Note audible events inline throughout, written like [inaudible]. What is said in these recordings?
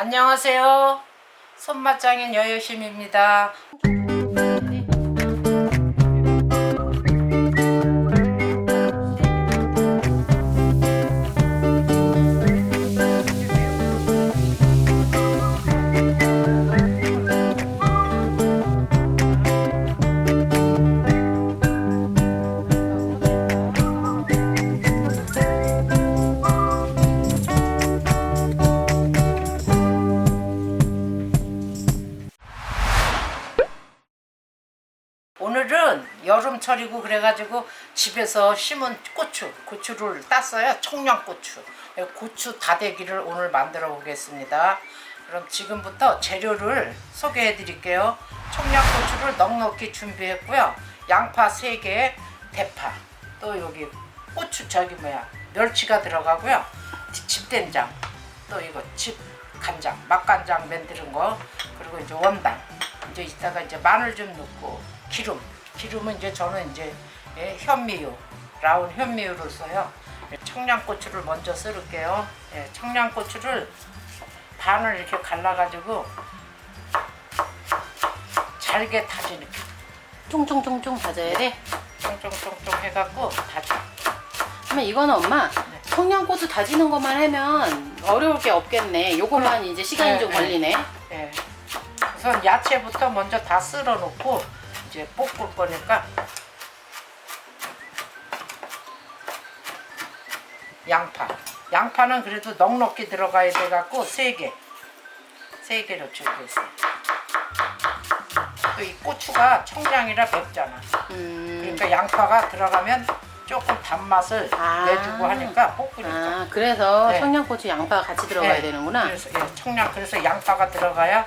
안녕하세요. 손맛장인 여여심입니다. 여름철이고 그래가지고 집에서 심은 고추, 고추를 땄어요. 청양고추. 고추 다대기를 오늘 만들어 보겠습니다. 그럼 지금부터 재료를 소개해 드릴게요. 청양고추를 넉넉히 준비했고요. 양파 3개, 대파, 또 여기 고추 저기 뭐야 멸치가 들어가고요. 집된장, 또 이거 집 간장, 맛간장 만드는 거, 그리고 이제 원당. 이제 이따가 이제 마늘 좀 넣고 기름. 기름은 이제 저는 이제 예, 현미유, 라운 현미유를 써요. 예, 청양고추를 먼저 썰을게요. 예, 청양고추를 반을 이렇게 갈라가지고 잘게 다지는 쫑쫑쫑쫑 다져야 돼. 쫑쫑쫑쫑 해갖고 다져. 그러면 이거는 엄마 청양고추 다지는 것만 하면 어려울 게 없겠네. 요것만 이제 시간이 네, 좀 네. 걸리네. 예. 우선 야채부터 먼저 다 썰어 놓고 이제 볶을 거니까 양파. 양파는 그래도 넉넉히 들어가야 돼 갖고 세 개. 세 개로 준비했어요. 또 이 고추가 청량이라 맵잖아. 음. 그러니까 양파가 들어가면 조금 단맛을 아. 내주고 하니까 볶으니까. 아, 그래서 네. 청양고추 양파가 같이 들어가야 예, 되는구나. 그래서 예, 청량 그래서 양파가 들어가야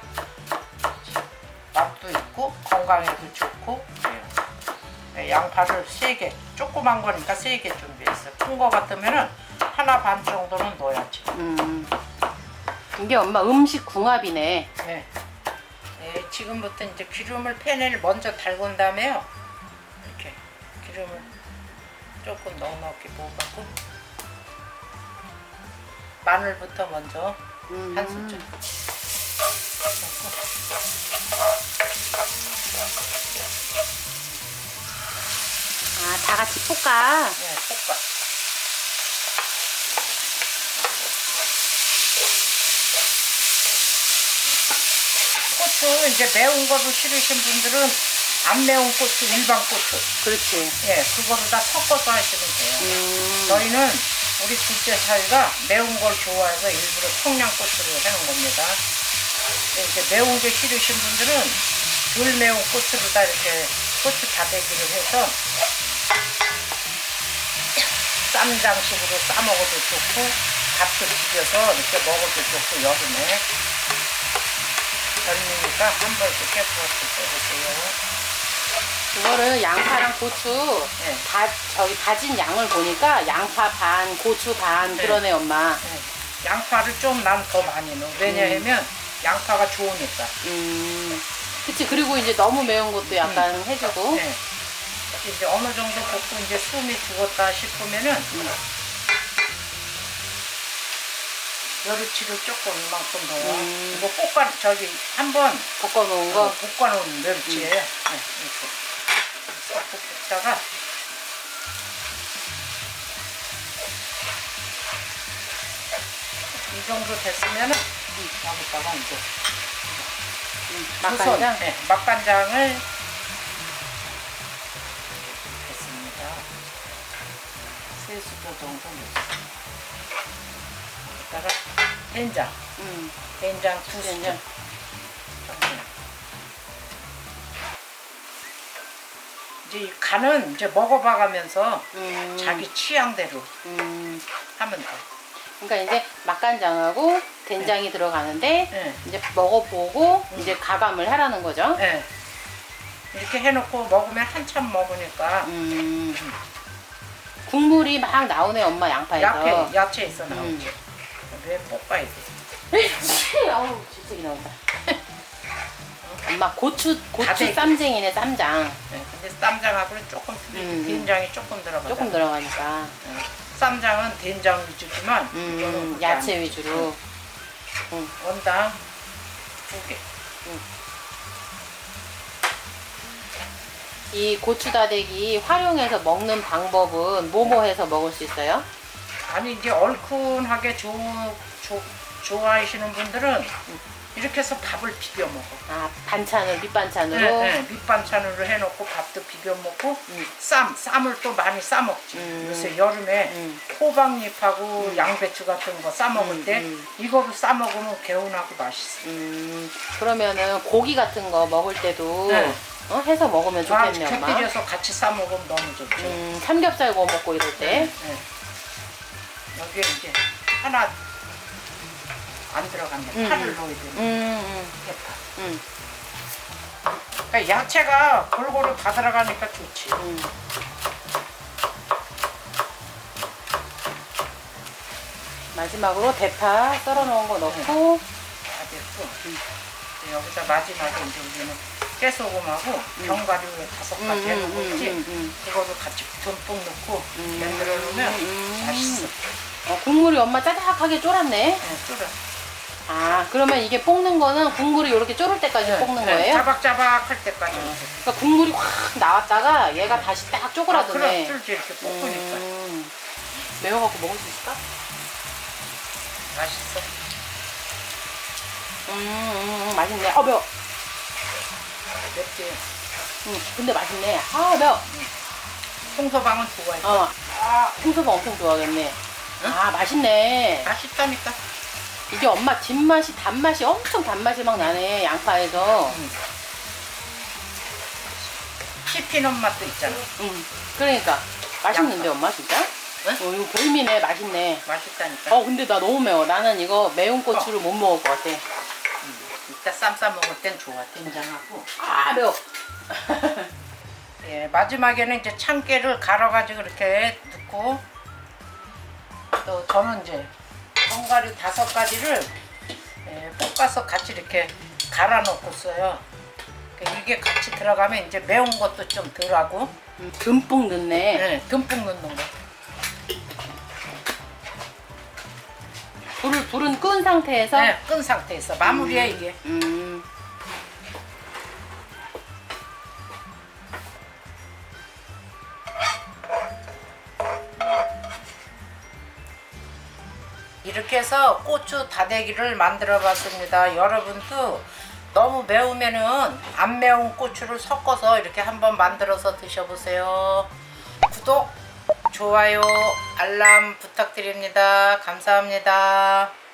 있고 건강에도 좋고 그래요. 예, 양파를 세 개, 조그만 거니까 세개 준비했어요. 큰 거 같으면은 하나 반 정도는 넣어야지. 음. 이게 엄마 음식 궁합이네. 예. 예, 지금부터 이제 기름을 팬에 먼저 달군 다음에요. 이렇게 기름을 조금 넉넉히 부어갖고 마늘부터 먼저 음. 한 스푼. 아, 다 같이 볶아. 네, 볶아. 고추 이제 매운 거를 싫으신 분들은 안 매운 고추, 일반 고추, 그렇지. 예, 그거를 다 섞어서 하시면 돼요. 음. 저희는 우리 둘째 사이가 매운 걸 좋아해서 일부러 청양고추를 해놓은 겁니다. 근데 이제 매운 게 싫으신 분들은 덜 매운 고추를 다 이렇게 고추 다대기를 해서 쌈장식으로 싸 먹어도 좋고 밥도 비벼서 이렇게 먹어도 좋고 여름에 젊으니까 한 번씩 해보고 써보세요. 그거를 양파랑 고추 네. 다 저기 다진 양을 보니까 양파 반, 고추 반 네. 그러네 엄마. 네. 양파를 좀 난 더 많이 넣어. 왜냐하면 양파가 좋으니까. 음. 그치 그리고 이제 너무 매운 것도 약간 해주고. 네. 이제 어느 정도 볶고 이제 숨이 죽었다 싶으면은 멸치를 조금 이만큼 넣어. 음. 이거 볶아 저기 한번 볶아놓은 거. 볶아놓은 멸치예요. 네, 이렇게 싹 볶다가 이 정도 됐으면은 여기다가 이제 음, 조선, 맛간장. 네, 맛간장을 됐습니다. 세 스푼 정도 넣었어요. 여기다가 된장, 음. 된장 두 스푼. 이제 이 간은 이제 먹어봐가면서 음. 자기 취향대로 음. 하면 돼. 그러니까 이제 맛간장하고 된장이 들어가는데 네. 이제 먹어보고 이제 가감을 하라는 거죠. 네. 이렇게 해놓고 먹으면 한참 먹으니까 음. 국물이 막 나오네 엄마 양파에서. 야채, 야채 있어 나오지. 음. 왜 볶아야 돼? 아우 질색이 나온다. 엄마 고추 고추. 쌈쟁이네 쌈장 네, 근데 쌈장하고는 조금 틀리고 음. 된장이 조금 들어가죠. 조금 들어가니까 네. 쌈장은 된장 위주지만 음, 이거는 야채 안- 위주로 응. 원당 두 개. 이 고추 다대기 활용해서 먹는 방법은 뭐뭐 해서 먹을 수 있어요? 아니 이제 얼큰하게 조, 조, 좋아하시는 분들은 이렇게 해서 밥을 비벼 먹어. 아 반찬을 밑반찬으로. 네, 네. 밑반찬으로 해놓고 밥도 비벼 먹고 쌈 쌈을 또 많이 싸 먹지. 음. 요새 여름에 음. 호박잎하고 양배추 같은 거 싸 먹을 음, 때 음. 이거로 싸 먹으면 개운하고 맛있어. 음, 그러면은 고기 같은 거 먹을 때도 네. 어, 해서 먹으면 아, 좋겠네 엄마. 곁들여서 같이 싸 먹으면 너무 좋죠. 음, 삼겹살 구워 먹고 이럴 때. 네. 여기에 이제 하나 안 들어갔네. 음, 파를 음. 넣어야 되네. 음, 대파. 음, 그러니까 야채가 골고루 다 들어가니까 좋지. 음. 마지막으로 대파 썰어 놓은 거 넣고 다 됐고 이제 여기다 마지막에 이제 우리는 깨소금하고 견과류 다섯 음, 가지 음, 해놓은 음, 거지. 음, 음. 그거를 같이 듬뿍 넣고 음, 만들어 놓으면 음. 맛있어. 어, 국물이 엄마 짜작하게 쫄았네. 네, 쫄아. 아, 그러면 이게 볶는 거는 국물이 이렇게 쫄을 때까지 볶는 네, 거예요? 자박자박 할 때까지. 그러니까 국물이 확 나왔다가 얘가 다시 딱 아, 그럼 쪼그라드네. 쫄지 이렇게 볶으니까 음, 매워갖고 먹을 수 있을까? 맛있어. 음, 음, 음, 맛있네. 어, 매워. 맵지. 음, 근데 맛있네. 아, 매워. 홍서방은 좋아해. 어, 아, 홍소바 엄청 좋아하겠네. 아, 맛있네. 맛있다니까. 이게 엄마 뒷맛이, 단맛이 엄청 단맛이 막 나네, 양파에서. 씹히는 맛도 있잖아. 음, 그러니까. 맛있는데, 엄마, 진짜? 응? 어, 이거 별미네, 맛있네. 맛있다니까. 어, 근데 나 너무 매워. 나는 이거 매운 고추를 못 먹을 것 같아. 이따 쌈 싸 먹을 땐 좋아. 된장하고. 아, 매워. [laughs] 예, 마지막에는 이제 참깨를 갈아가지고 이렇게 넣고 또 저는 이제 견과류 다섯 가지를 예, 볶아서 같이 이렇게 갈아 넣고 써요. 그 이게 같이 들어가면 이제 매운 것도 좀 덜하고 음, 듬뿍 넣네. 예, 듬뿍 넣는 거. 불을, 불은 끈 상태에서. 예, 끈 상태에서 마무리야 이게. 음. 이렇게 해서 고추 다대기를 만들어 봤습니다. 여러분도 너무 매우면은 안 매운 고추를 섞어서 이렇게 한번 만들어서 드셔보세요. 구독, 좋아요, 알람 부탁드립니다. 감사합니다.